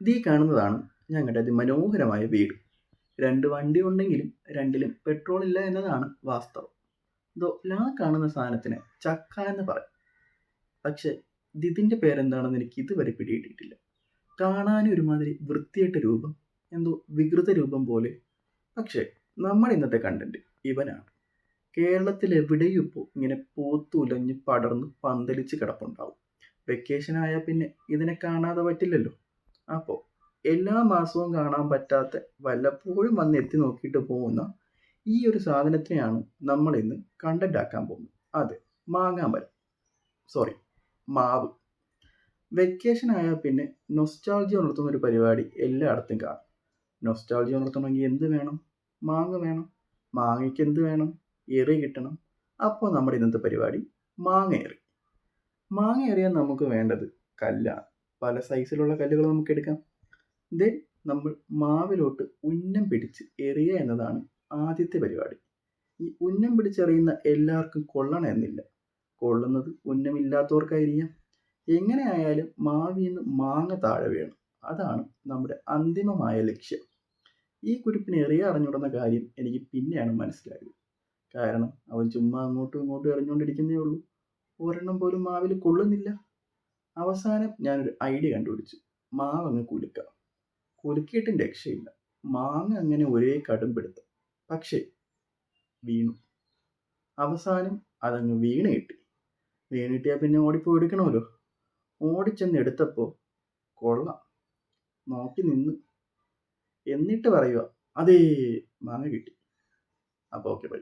ഇതീ കാണുന്നതാണ് ഞങ്ങളുടെ അതിമനോഹരമായ വീട്. രണ്ട് വണ്ടി ഉണ്ടെങ്കിലും രണ്ടിലും പെട്രോൾ ഇല്ല എന്നതാണ് വാസ്തവം. ഇതോ ലാ കാണുന്ന സാധനത്തിന് ചക്ക എന്ന് പറയും. പക്ഷെ ഇതിന്റെ പേരെന്താണെന്ന് എനിക്ക് ഇതുവരെ പിടിയിട്ടിട്ടില്ല കാണാനും ഒരുമാതിരി വൃത്തിയായിട്ട രൂപം എന്തോ വികൃത രൂപം പോലെ. പക്ഷേ നമ്മൾ ഇന്നത്തെ കണ്ടന്റ് ഇവനാണ്. കേരളത്തിൽ എവിടെയും ഇപ്പോൾ ഇങ്ങനെ പൂത്തുലഞ്ഞ് പടർന്ന് പന്തലിച്ച് കിടപ്പുണ്ടാവും. വെക്കേഷൻ ആയാൽ പിന്നെ ഇതിനെ കാണാതെ പറ്റില്ലല്ലോ. അപ്പോൾ എല്ലാ മാസവും കാണാൻ പറ്റാത്ത വല്ലപ്പോഴും വന്ന് എത്തി നോക്കിയിട്ട് പോകുന്ന ഈ ഒരു സാധനത്തെയാണ് നമ്മൾ ഇന്ന് കണ്ടന്റ് ആക്കാൻ പോകുന്നത്. അതെ മാങ്ങാമരം സോറി മാവ്. വെക്കേഷൻ ആയാൽ പിന്നെ നൊസ്റ്റാൾജി ഉണർത്തുന്ന ഒരു പരിപാടി എല്ലായിടത്തും കാണും. നൊസ്റ്റാൾജി ഉണർത്തണമെങ്കിൽ എന്ത് വേണം? മാങ്ങ വേണം. മാങ്ങയ്ക്ക് എന്ത് വേണം? എറി കിട്ടണം. അപ്പോൾ നമ്മുടെ ഇന്നത്തെ പരിപാടി മാങ്ങ എറി. മാങ്ങ എറിയാൻ നമുക്ക് വേണ്ടത് കല്ലാണ്. പല സൈസിലുള്ള കല്ലുകൾ നമുക്ക് എടുക്കാം. ദെൻ നമ്മൾ മാവിലോട്ട് ഉന്നം പിടിച്ച് എറിയുക എന്നതാണ് ആദ്യത്തെ പരിപാടി. ഈ ഉന്നം പിടിച്ചെറിയുന്ന എല്ലാവർക്കും കൊള്ളണമെന്നില്ല കൊള്ളുന്നത് ഉന്നമില്ലാത്തവർക്കായിരിക്കാം. എങ്ങനെ ആയാലും മാവിൽ നിന്ന് മാങ്ങ താഴെ വീണം അതാണ് നമ്മുടെ അന്തിമമായ ലക്ഷ്യം. ഈ കുരിപ്പിന് എറിയ അറിഞ്ഞുവിടുന്ന കാര്യം എനിക്ക് പിന്നെയാണ് മനസ്സിലായത്. കാരണം അവൻ ചുമ്മാ അങ്ങോട്ടും ഇങ്ങോട്ടും എറിഞ്ഞുകൊണ്ടിരിക്കുന്നേ ഉള്ളൂ. ഒരെണ്ണം പോലും മാവിൽ കൊള്ളുന്നില്ല. അവസാനം ഞാനൊരു ഐഡിയ കണ്ടുപിടിച്ചു. മാവ് അങ്ങ് കുലുക്കാം കുലുക്കിയിട്ടും രക്ഷയില്ല. മാങ്ങ അങ്ങനെ ഒരേ കടുംപിടുത്തം പക്ഷേ വീണു. അവസാനം അതങ്ങ് വീണ് കിട്ടി. വീണ് കിട്ടിയാൽ പിന്നെ ഓടിപ്പോയി എടുക്കണമല്ലോ. ഓടിച്ചെന്ന് എടുത്തപ്പോൾ കൊള്ളാം. നോക്കി നിന്ന്. എന്നിട്ട് പറയുക അതേ മാങ്ങ കിട്ടി. അപ്പോൾ ഓക്കെ ബൈ